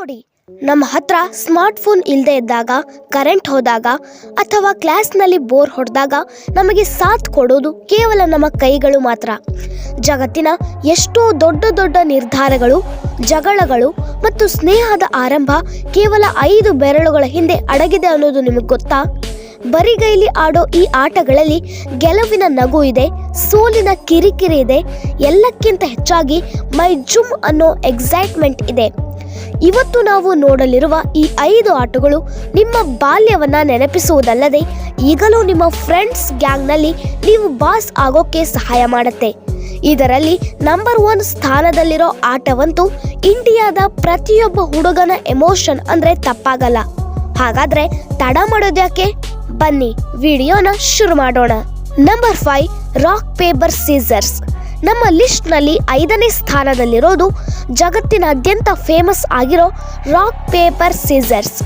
ನೋಡಿ. ನಮ್ಮ ಹತ್ರ ಸ್ಮಾರ್ಟ್ಫೋನ್ ಇಲ್ಲದೆ ಇದ್ದಾಗ, ಕರೆಂಟ್ ಹೋದಾಗ ಅಥವಾ ಕ್ಲಾಸ್ನಲ್ಲಿ ಬೋರ್ ಹೊಡೆದಾಗ ನಮಗೆ ಸಾಥ್ ಕೊಡೋದು ಕೇವಲ ನಮ್ಮ ಕೈಗಳು ಮಾತ್ರ. ಜಗತ್ತಿನ ಎಷ್ಟೋ ದೊಡ್ಡ ದೊಡ್ಡ ನಿರ್ಧಾರಗಳು, ಜಗಳಗಳು ಮತ್ತು ಸ್ನೇಹದ ಆರಂಭ ಕೇವಲ ಐದು ಬೆರಳುಗಳ ಹಿಂದೆ ಅಡಗಿದೆ ಅನ್ನೋದು ನಿಮಗೆ ಗೊತ್ತಾ? ಬರಿಗೈಲಿ ಆಡೋ ಈ ಆಟಗಳಲ್ಲಿ ಗೆಲುವಿನ ನಗು ಇದೆ, ಸೋಲಿನ ಕಿರಿಕಿರಿ ಇದೆ, ಎಲ್ಲಕ್ಕಿಂತ ಹೆಚ್ಚಾಗಿ ಮೈ ಜುಮ್ ಅನ್ನೋ ಎಕ್ಸೈಟ್ಮೆಂಟ್ ಇದೆ. ಇವತ್ತು ನಾವು ನೋಡಲಿರುವ ಈ ಐದು ಆಟಗಳು ನಿಮ್ಮ ಬಾಲ್ಯವನ್ನ ನೆನಪಿಸುವುದಲ್ಲದೆ ಈಗಲೂ ನಿಮ್ಮ ಫ್ರೆಂಡ್ಸ್ ಗ್ಯಾಂಗ್ನಲ್ಲಿ ನೀವು ಬಾಸ್ ಆಗೋಕೆ ಸಹಾಯ ಮಾಡುತ್ತೆ. ಇದರಲ್ಲಿ ನಂಬರ್ ಒನ್ ಸ್ಥಾನದಲ್ಲಿರೋ ಆಟವಂತೂ ಇಂಡಿಯಾದ ಪ್ರತಿಯೊಬ್ಬ ಹುಡುಗನ ಎಮೋಷನ್ ಅಂದ್ರೆ ತಪ್ಪಾಗಲ್ಲ. ಹಾಗಾದ್ರೆ ತಡ ಮಾಡೋದ್ಯಾಕೆ ಬನ್ನಿ, ವಿಡಿಯೋನ ಶುರು ಮಾಡೋಣ. Number five rock paper scissors ನಮ್ಮ ಲಿಸ್ಟ್ನಲ್ಲಿ ಐದನೇ ಸ್ಥಾನದಲ್ಲಿರೋದು ಜಗತ್ತಿನಾದ್ಯಂತ ಫೇಮಸ್ ಆಗಿರೋ ರಾಕ್ ಪೇಪರ್ ಸೀಸರ್ಸ್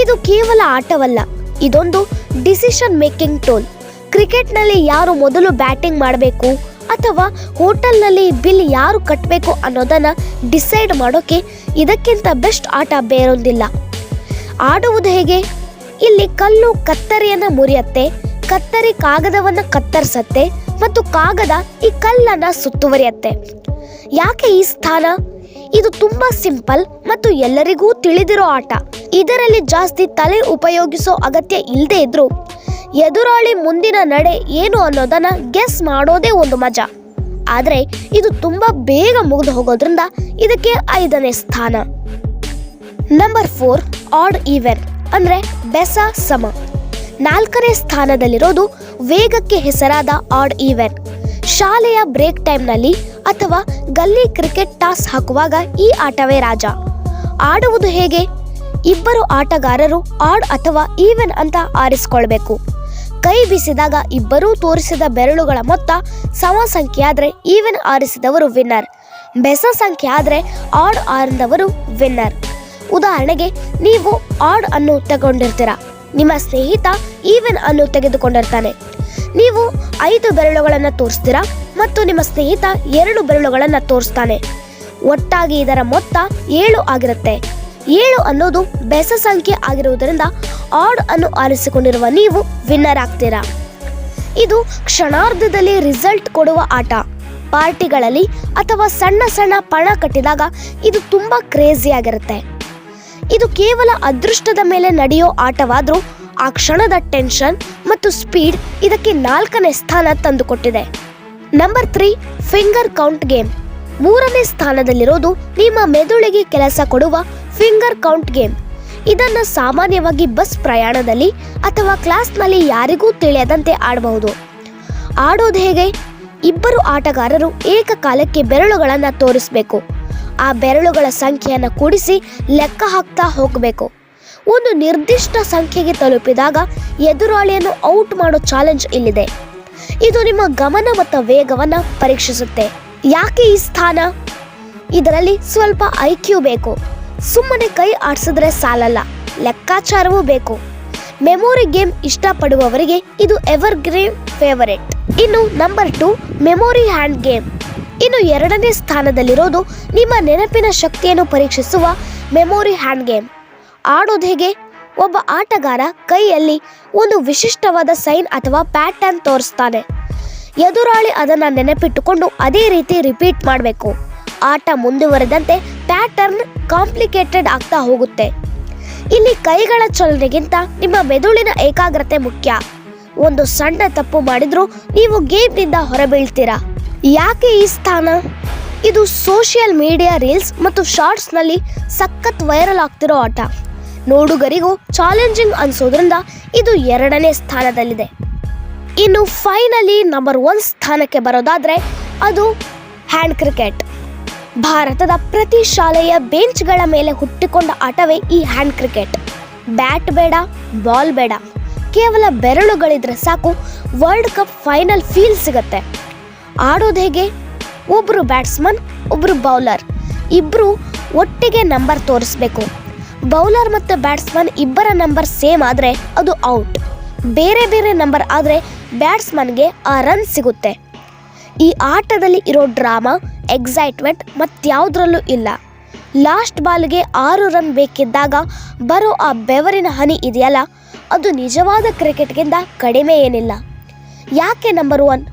ಇದು ಕೇವಲ ಆಟವಲ್ಲ, ಇದೊಂದು ಡಿಸಿಷನ್ ಮೇಕಿಂಗ್ ಟೂಲ್ ಕ್ರಿಕೆಟ್ನಲ್ಲಿ ಯಾರು ಮೊದಲು ಬ್ಯಾಟಿಂಗ್ ಮಾಡಬೇಕು ಅಥವಾ ಹೋಟೆಲ್ನಲ್ಲಿ ಬಿಲ್ ಯಾರು ಕಟ್ಟಬೇಕು ಅನ್ನೋದನ್ನು ಡಿಸೈಡ್ ಮಾಡೋಕೆ ಇದಕ್ಕಿಂತ ಬೆಸ್ಟ್ ಆಟ ಬೇರೊಂದಿಲ್ಲ. ಆಡುವುದು ಹೇಗೆ? ಇಲ್ಲಿ ಕಲ್ಲು ಕತ್ತರಿಯನ್ನು ಮುರಿಯತ್ತೆ, ಕತ್ತರಿ ಕಾಗದವನ್ನು ಕತ್ತರಿಸತ್ತೆ ಮತ್ತು ಕಾಗದ ಈ ಕಲ್ಲನ್ನು ಸುತ್ತುವರಿಯತ್ತೆ. ಯಾಕೆ ಈ ಸ್ಥಾನ? ಇದು ತುಂಬಾ ಸಿಂಪಲ್ ಮತ್ತು ಎಲ್ಲರಿಗೂ ತಿಳಿದಿರೋ ಆಟ. ಇದರಲ್ಲಿ ಜಾಸ್ತಿ ತಲೆ ಉಪಯೋಗಿಸೋ ಅಗತ್ಯ ಇಲ್ಲದೆ ಇದ್ರು, ಎದುರಾಳಿ ಮುಂದಿನ ನಡೆ ಏನು ಅನ್ನೋದನ್ನ ಗೆಸ್ ಮಾಡೋದೇ ಒಂದು ಮಜಾ. ಆದ್ರೆ ಇದು ತುಂಬಾ ಬೇಗ ಮುಗಿದು ಹೋಗೋದ್ರಿಂದ ಇದಕ್ಕೆ ಐದನೇ ಸ್ಥಾನ. ನಂಬರ್ ಫೋರ್ ಆಡ್ ಈವೆನ್ ಅಂದ್ರೆ ಬೆಸ ಸಮ. ನಾಲ್ಕನೇ ಸ್ಥಾನದಲ್ಲಿರೋದು ವೇಗಕ್ಕೆ ಹೆಸರಾದ ಆಡ್ ಈವೆನ್ ಶಾಲೆಯ ಬ್ರೇಕ್ ಟೈಮ್ನಲ್ಲಿ ಅಥವಾ ಗಲ್ಲಿ ಕ್ರಿಕೆಟ್ ಟಾಸ್ ಹಾಕುವಾಗ ಈ ಆಟವೇ ರಾಜ. ಆಡುವುದು ಹೇಗೆ? ಇಬ್ಬರು ಆಟಗಾರರು ಆಡ್ ಅಥವಾ ಈವೆನ್ ಅಂತ ಆರಿಸಿಕೊಳ್ಬೇಕು. ಕೈ ಬೀಸಿದಾಗ ಇಬ್ಬರೂ ತೋರಿಸಿದ ಬೆರಳುಗಳ ಮೊತ್ತ ಸಮ ಸಂಖ್ಯೆ ಆದರೆ ಈವೆನ್ ಆರಿಸಿದವರು ವಿನ್ನರ್. ಬೆಸ ಸಂಖ್ಯೆ ಆದರೆ ಆಡ್ ಆರಿದವರು ವಿನ್ನರ್. ಉದಾಹರಣೆಗೆ, ನೀವು ಆಡ್ ಅನ್ನು ತಗೊಂಡಿರ್ತೀರ. ನಿಮ್ಮ ಸ್ನೇಹಿತ ಈವೆನ್ ಅನ್ನು ತೆಗೆದುಕೊಂಡಿರ್ತಾನೆ. ನೀವು ಐದು ಬೆರಳುಗಳನ್ನು ತೋರಿಸ್ತೀರಾ ಮತ್ತು ನಿಮ್ಮ ಸ್ನೇಹಿತ ಎರಡು ಬೆರಳುಗಳನ್ನು ತೋರಿಸ್ತಾನೆ. ಒಟ್ಟಾಗಿ ಇದರ ಮೊತ್ತ ಏಳು ಆಗಿರುತ್ತೆ. ಏಳು ಅನ್ನೋದು ಬೆಸ ಸಂಖ್ಯೆ ಆಗಿರುವುದರಿಂದ ಆಡ್ ಅನ್ನು ಆರಿಸಿಕೊಂಡಿರುವ ನೀವು ವಿನ್ನರ್ ಆಗ್ತೀರಾ. ಇದು ಕ್ಷಣಾರ್ಧದಲ್ಲಿ ರಿಸಲ್ಟ್ ಕೊಡುವ ಆಟ. ಪಾರ್ಟಿಗಳಲ್ಲಿ ಅಥವಾ ಸಣ್ಣ ಸಣ್ಣ ಪಣ ಕಟ್ಟಿದಾಗ ಇದು ತುಂಬಾ ಕ್ರೇಜಿ ಆಗಿರುತ್ತೆ. ಇದು ಕೇವಲ ಅದೃಷ್ಟದ ಮೇಲೆ ನಡೆಯೋ ಆಟವಾದ್ರೂ ಆ ಕ್ಷಣದ ಟೆನ್ಷನ್ ಮತ್ತು ಸ್ಪೀಡ್ ಇದಕ್ಕೆ ನಾಲ್ಕನೇ ಸ್ಥಾನ ತಂದುಕೊಟ್ಟಿದೆ. Number three, finger count game. ಮೂರನೇ ಸ್ಥಾನದಲ್ಲಿರೋದು ನಿಮ್ಮ ಮೆದುಳಿಗೆ ಕೆಲಸ ಕೊಡುವ ಫಿಂಗರ್ ಕೌಂಟ್ ಗೇಮ್. ಇದನ್ನ ಸಾಮಾನ್ಯವಾಗಿ ಬಸ್ ಪ್ರಯಾಣದಲ್ಲಿ ಅಥವಾ ಕ್ಲಾಸ್ನಲ್ಲಿ ಯಾರಿಗೂ ತಿಳಿಯದಂತೆ ಆಡಬಹುದು. ಆಡೋದು ಹೇಗೆ? ಇಬ್ಬರು ಆಟಗಾರರು ಏಕಕಾಲಕ್ಕೆ ಬೆರಳುಗಳನ್ನು ತೋರಿಸಬೇಕು. ಆ ಬೆರಳುಗಳ ಸಂಖ್ಯೆಯನ್ನು ಕೂಡಿಸಿ ಲೆಕ್ಕ ಹಾಕ್ತಾ ಹೋಗಬೇಕು. ಒಂದು ನಿರ್ದಿಷ್ಟ ಸಂಖ್ಯೆಗೆ ತಲುಪಿದಾಗ ಎದುರಾಳಿಯನ್ನು ಔಟ್ ಮಾಡೋ ಚಾಲೆಂಜ್ ಇಲ್ಲಿದೆ. ಇದು ನಿಮ್ಮ ಗಮನ ಮತ್ತು ವೇಗವನ್ನು ಪರೀಕ್ಷಿಸುತ್ತೆ. ಯಾಕೆ ಈ ಸ್ಥಾನ? ಇದರಲ್ಲಿ ಸ್ವಲ್ಪ ಐಕ್ಯೂ ಬೇಕು. ಸುಮ್ಮನೆ ಕೈ ಆಡಿಸಿದ್ರೆ ಸಾಲಲ್ಲ. ಲೆಕ್ಕಾಚಾರವೂ ಬೇಕು. ಮೆಮೊರಿ ಗೇಮ್ ಇಷ್ಟಪಡುವವರಿಗೆ ಇದು ಎವರ್ ಗ್ರೀನ್ ಫೇವರೇಟ್. ಇನ್ನು number two, memory hand game. ಇನ್ನು ಎರಡನೇ ಸ್ಥಾನದಲ್ಲಿರೋದು ನಿಮ್ಮ ನೆನಪಿನ ಶಕ್ತಿಯನ್ನು ಪರೀಕ್ಷಿಸುವ ಮೆಮೊರಿ ಹ್ಯಾಂಡ್ ಗೇಮ್. ಆಡೋದು ಹೇಗೆ? ಒಬ್ಬ ಆಟಗಾರ ಕೈಯಲ್ಲಿ ಒಂದು ವಿಶಿಷ್ಟವಾದ ಸೈನ್ ಅಥವಾ ಪ್ಯಾಟರ್ನ್ ತೋರಿಸ್ತಾನೆ. ಎದುರಾಳಿ ಅದನ್ನು ನೆನಪಿಟ್ಟುಕೊಂಡು ಅದೇ ರೀತಿ ರಿಪೀಟ್ ಮಾಡಬೇಕು. ಆಟ ಮುಂದುವರೆದಂತೆ ಪ್ಯಾಟರ್ನ್ ಕಾಂಪ್ಲಿಕೇಟೆಡ್ ಆಗ್ತಾ ಹೋಗುತ್ತೆ. ಇಲ್ಲಿ ಕೈಗಳ ಚಲನೆಗಿಂತ ನಿಮ್ಮ ಮೆದುಳಿನ ಏಕಾಗ್ರತೆ ಮುಖ್ಯ. ಒಂದು ಸಣ್ಣ ತಪ್ಪು ಮಾಡಿದ್ರೂ ನೀವು ಗೇಮ್ನಿಂದ ಹೊರಬೀಳ್ತೀರಾ? ಯಾಕೆ ಈ ಸ್ಥಾನ? ಇದು ಸೋಷಿಯಲ್ ಮೀಡಿಯಾ ರೀಲ್ಸ್ ಮತ್ತು ಶಾರ್ಟ್ಸ್ನಲ್ಲಿ ಸಖತ್ ವೈರಲ್ ಆಗ್ತಿರೋ ಆಟ. ನೋಡುಗರಿಗೂ ಚಾಲೆಂಜಿಂಗ್ ಅನ್ಸೋದ್ರಿಂದ ಇದು ಎರಡನೇ ಸ್ಥಾನದಲ್ಲಿದೆ. ಇನ್ನು ಫೈನಲಿ ನಂಬರ್ ಒನ್ ಸ್ಥಾನಕ್ಕೆ ಬರೋದಾದರೆ ಅದು ಹ್ಯಾಂಡ್ ಕ್ರಿಕೆಟ್ ಭಾರತದ ಪ್ರತಿ ಶಾಲೆಯ ಬೆಂಚ್ಗಳ ಮೇಲೆ ಹುಟ್ಟಿಕೊಂಡ ಆಟವೇ ಈ ಹ್ಯಾಂಡ್ ಕ್ರಿಕೆಟ್ ಬ್ಯಾಟ್ ಬೇಡ ಬಾಲ್ ಬೇಡ. ಕೇವಲ ಬೆರಳುಗಳಿದ್ರೆ ಸಾಕು ವರ್ಲ್ಡ್ ಕಪ್ ಫೈನಲ್ ಫೀಲ್ ಸಿಗುತ್ತೆ. ಆಡೋದು ಹೇಗೆ? ಒಬ್ಬರು ಬ್ಯಾಟ್ಸ್ಮನ್ ಒಬ್ಬರು ಬೌಲರ್ ಇಬ್ಬರು ಒಟ್ಟಿಗೆ ನಂಬರ್ ತೋರಿಸ್ಬೇಕು. ಬೌಲರ್ ಮತ್ತು ಬ್ಯಾಟ್ಸ್ಮನ್ ಇಬ್ಬರ ನಂಬರ್ ಸೇಮ್ ಆದರೆ ಅದು ಔಟ್. ಬೇರೆ ಬೇರೆ ನಂಬರ್ ಆದರೆ ಬ್ಯಾಟ್ಸ್ಮನ್ಗೆ ಆ ರನ್ ಸಿಗುತ್ತೆ. ಈ ಆಟದಲ್ಲಿ ಇರೋ ಡ್ರಾಮಾ, ಎಕ್ಸೈಟ್ಮೆಂಟ್ ಮತ್ತಾವುದರಲ್ಲೂ ಇಲ್ಲ. ಲಾಸ್ಟ್ ಬಾಲ್ಗೆ ಆರು ರನ್ ಬೇಕಿದ್ದಾಗ ಬರೋ ಆ ಬೆವರಿನ ಹನಿ ಇದೆಯಲ್ಲ, ಅದು ನಿಜವಾದ ಕ್ರಿಕೆಟ್ಗಿಂತ ಕಡಿಮೆ ಏನಿಲ್ಲ. ಯಾಕೆ ನಂಬರ್ ಒನ್?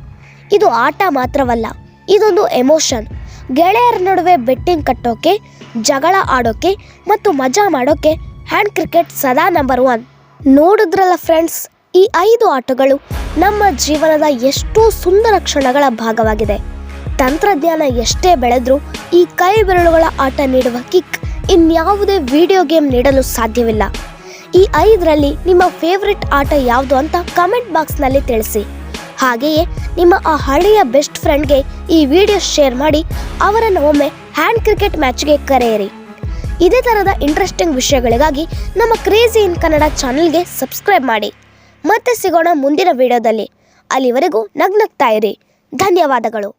ಇದು ಆಟ ಮಾತ್ರವಲ್ಲ, ಇದೊಂದು ಎಮೋಷನ್. ಗೆಳೆಯರ ನಡುವೆ ಬೆಟ್ಟಿಂಗ್ ಕಟ್ಟೋಕೆ ಜಗಳ ಆಡೋಕೆ ಮತ್ತು ಮಜಾ ಮಾಡೋಕ್ಕೆ ಹ್ಯಾಂಡ್ ಕ್ರಿಕೆಟ್ ಸದಾ ನಂಬರ್ ಒನ್ ನೋಡಿದ್ರಲ್ಲ ಫ್ರೆಂಡ್ಸ್ ಈ ಐದು ಆಟಗಳು ನಮ್ಮ ಜೀವನದ ಎಷ್ಟೋ ಸುಂದರ ಕ್ಷಣಗಳ ಭಾಗವಾಗಿದೆ. ತಂತ್ರಜ್ಞಾನ ಎಷ್ಟೇ ಬೆಳೆದ್ರೂ ಈ ಕೈ ಬೆರಳುಗಳ ಆಟ ನೀಡುವ ಕಿಕ್ ಇನ್ಯಾವುದೇ ವಿಡಿಯೋ ಗೇಮ್ ನೀಡಲು ಸಾಧ್ಯವಿಲ್ಲ. ಈ ಐದರಲ್ಲಿ ನಿಮ್ಮ ಫೇವ್ರೆಟ್ ಆಟ ಯಾವುದು ಅಂತ ಕಮೆಂಟ್ ಬಾಕ್ಸ್ನಲ್ಲಿ ತಿಳಿಸಿ. ಹಾಗೆಯೇ ನಿಮ್ಮ ಆ ಹಳೆಯ ಬೆಸ್ಟ್ ಫ್ರೆಂಡ್ಗೆ ಈ ವಿಡಿಯೋ ಶೇರ್ ಮಾಡಿ, ಅವರನ್ನು ಒಮ್ಮೆ ಹ್ಯಾಂಡ್ ಕ್ರಿಕೆಟ್ ಮ್ಯಾಚ್ಗೆ ಕರೆಯಿರಿ. ಇದೇ ಥರದ ಇಂಟ್ರೆಸ್ಟಿಂಗ್ ವಿಷಯಗಳಿಗಾಗಿ ನಮ್ಮ ಕ್ರೇಜಿ ಇನ್ ಕನ್ನಡ ಚಾನಲ್ಗೆ ಸಬ್ಸ್ಕ್ರೈಬ್ ಮಾಡಿ. ಮತ್ತೆ ಸಿಗೋಣ ಮುಂದಿನ ವಿಡಿಯೋದಲ್ಲಿ. ಅಲ್ಲಿವರೆಗೂ ನಗ್ನಗ್ತಾ ಇರಿ. ಧನ್ಯವಾದಗಳು.